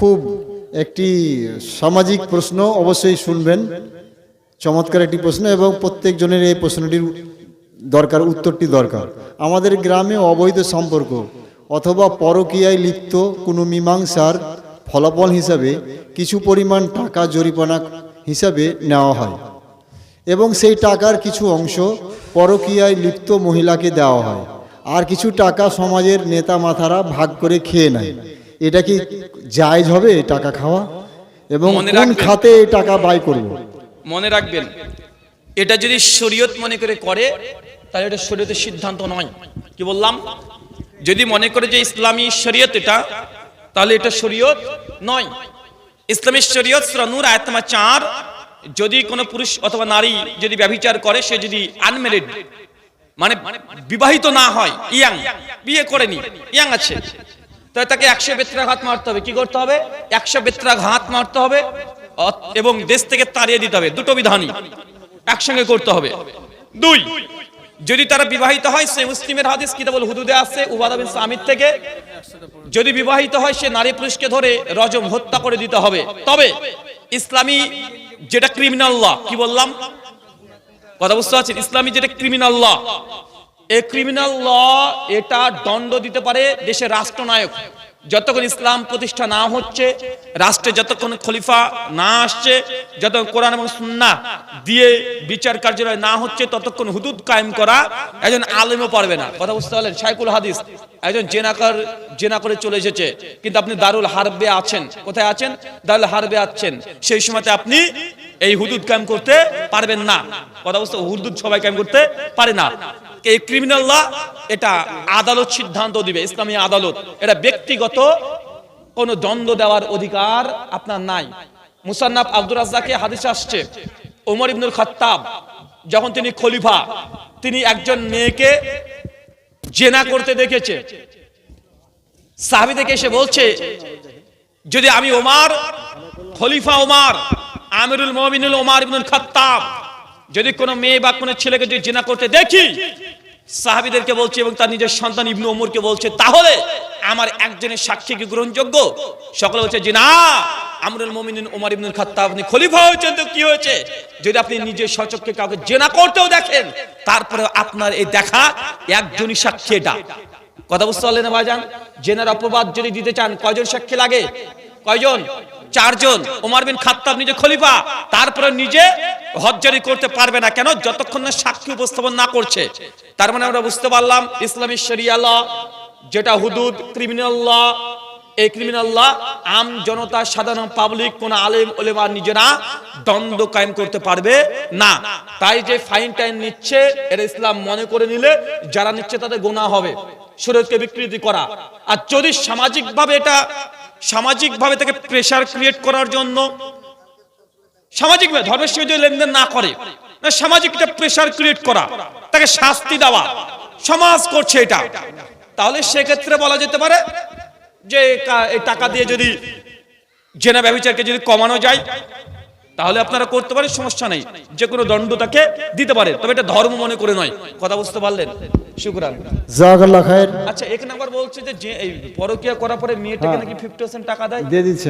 খুব একটি সামাজিক প্রশ্ন অবশ্যই শুনবেন। চমৎকার একটি প্রশ্ন এবং প্রত্যেকজনের এই প্রশ্নটির দরকার, উত্তরটি দরকার। আমাদের গ্রামে অবৈধ সম্পর্ক অথবা পরকীয়ায় লিপ্ত কোনো মীমাংসার ফলাফল হিসাবে কিছু পরিমাণ টাকা জরিমানা হিসাবে নেওয়া হয় এবং সেই টাকার কিছু অংশ পরকীয়ায় লিপ্ত মহিলাকে দেওয়া হয়। আর কিছু টাকা সমাজের নেতা মাথারা ভাগ করে খেয়ে নেয়। এটা কি জায়জ হবে টাকা খাওয়া? এবং কোন খাতে টাকা ব্যয় করব? মনে রাখবেন এটা যদি শরীয়ত মনে করে করে তাহলে এটা শরীয়তের সিদ্ধান্ত নয়। কি বললাম? যদি মনে করে যে ইসলামী শরীয়ত এটা তাহলে এটা শরীয়ত নয়। ইসলামী শরীয়ত সূরা নূর আয়াত নাম্বার চার যদি কোনো পুরুষ অথবা নারী যদি ব্যভিচার করে সে যদি আনমেরিড মানে বিবাহিত না হয় ইয়াং বিয়ে করেনি ইয়াং আছে। তাহলে তাকে একশো বেত্রাঘাত মারতে হবে। কি করতে হবে? একশো বেত্রাঘাত মারতে হবে। এবং দেশ থেকে তাড়িয়ে দিতে হবে। দুটো বিধানই একসঙ্গে করতে হবে। দুই, যদি তারা বিবাহিত হয়, সে মুসলিমের হাদিস কিতাবুল হুদুদে আছে, উবাদা বিন সামিদ থেকে। যদি বিবাহিত হয়, সে নারী পুরুষকে ধরে রজম হত্যা করে দিতে হবে। তবে ইসলামী যেটা ক্রিমিনাল ল কি বললাম? কথা বুঝতে পারছেন? ইসলামী যেটা ক্রিমিনাল ল এই ক্রিমিনাল ল এটা দণ্ড দিতে পারে দেশের রাষ্ট্রনায়ক। যতক্ষণ ইসলাম প্রতিষ্ঠা না হচ্ছে, রাষ্ট্রে যতক্ষণ খলিফা না আসছে, যতক্ষণ কোরআন এবং সুন্নাহ দিয়ে বিচার কার্যালয় না হচ্ছে, ততক্ষণ হুদুদ কায়েম করা একজন আলেমও পারবে না। কথা বুঝতে পারলেন? সাইকুল হাদিস একজন জেনাকার জেনা করে চলে এসেছে। কিন্তু আপনি দারুল হারবে আছেন। কোথায় আছেন? দারুল হারবে আছেন। সেই সময়তে আপনি এই হুদুদ কায়েম করতে পারবেন না। কথা বুঝতে হুদুদ সবাই কায়েম করতে পারে না। এই ক্রিমিনাল ল এটা আদালত সিদ্ধান্ত দিবে, ইসলামী আদালত। এটা ব্যক্তিগত কোনো দ্বন্দ্ব দেওয়ার অধিকার আপনার নাই। মুসান্নাফ আব্দুর রাজ্জাকে হাদিস আসছে, ওমর ইবনুল খাত্তাব, যখন তিনি খলিফা, তিনি একজন মেয়েকে জেনা করতে দেখেছে। সাহাবি এসে বলছে, যদি আমি ওমার, খলিফা ওমার, আমিরুল মমিনুল ওমার ইবনুল খাত্তাব যদি কোনো মেয়ে বা কোনো ছেলেকে যদি জেনা করতে দেখি, সাহাবিদেরকে বলছে এবং তার নিজের সন্তান ইবনু ওমরকে বলছে, তাহলে আমার একজনের সাক্ষী কি গ্রহণযোগ্য? সকলে বলছে যে না, আমরুল মমিনুল ওমর ইবনুল খাত্তাব, আপনি খলিফা হয়েছেন তো কি হয়েছে? যদি আপনি নিজের সচক্ষে কাউকে জেনা করতেও দেখেন তারপরে আপনার এই দেখা একজনই সাক্ষী এটা। কথা বুঝতে পারলেন না ভাইজান? জেনার অপবাদ যদি দিতে চান, কয়জন সাক্ষী লাগে? কয়জন? চারজন। ওমর বিন খাত্তাব নিজে খলিফা তারপরে নিজে হজ্জারি করতে পারবে না কেন? যতক্ষণ না সাক্ষী উপস্থাপন না করছে। তার মানে আমরা বুঝতে পারলাম, ইসলামী শরিয়া ল, যেটা হুদুদ ক্রিমিনাল ল, এই ক্রিমিনাল ল আম জনতা, সাধারণ পাবলিক কোন আলেম, ওলেমা নিজেরা দ্বন্দ্ব কায়েম করতে পারবে না। তাই যে ফাইন টাইন নিচ্ছে, এর ইসলাম মনে করে নিলে যারা নিচ্ছে তাদের গোনা হবে। শরীরকে বিকৃতি করা। আর যদি সামাজিকভাবে এটা, সামাজিকভাবে তাকে প্রেসার ক্রিয়েট করার জন্য সামাজিকভাবে ধর্মের সঙ্গে যদি লেনদেন না করে সামাজিক একটা প্রেসার ক্রিয়েট করা তাকে শাস্তি দেওয়া সমাজ করছে এটা তাহলে সেক্ষেত্রে বলা যেতে পারে যে এই টাকা দিয়ে যদি জেনা ব্যবচারকে যদি কমানো যায় তাহলে আপনারা করতে পারেন সমস্যা নেই। যে কোনো দণ্ড তাকে দিতে পারে। তবে এটা ধর্ম মনে করে নয়। কথা বুঝতে পারলেন? শুক্রান। আচ্ছা এক নাম্বার বলছে যে পরকিয়া করার পরে মেয়েটাকে নাকি ফিফটি টাকা দেয়? দিয়ে দিচ্ছে।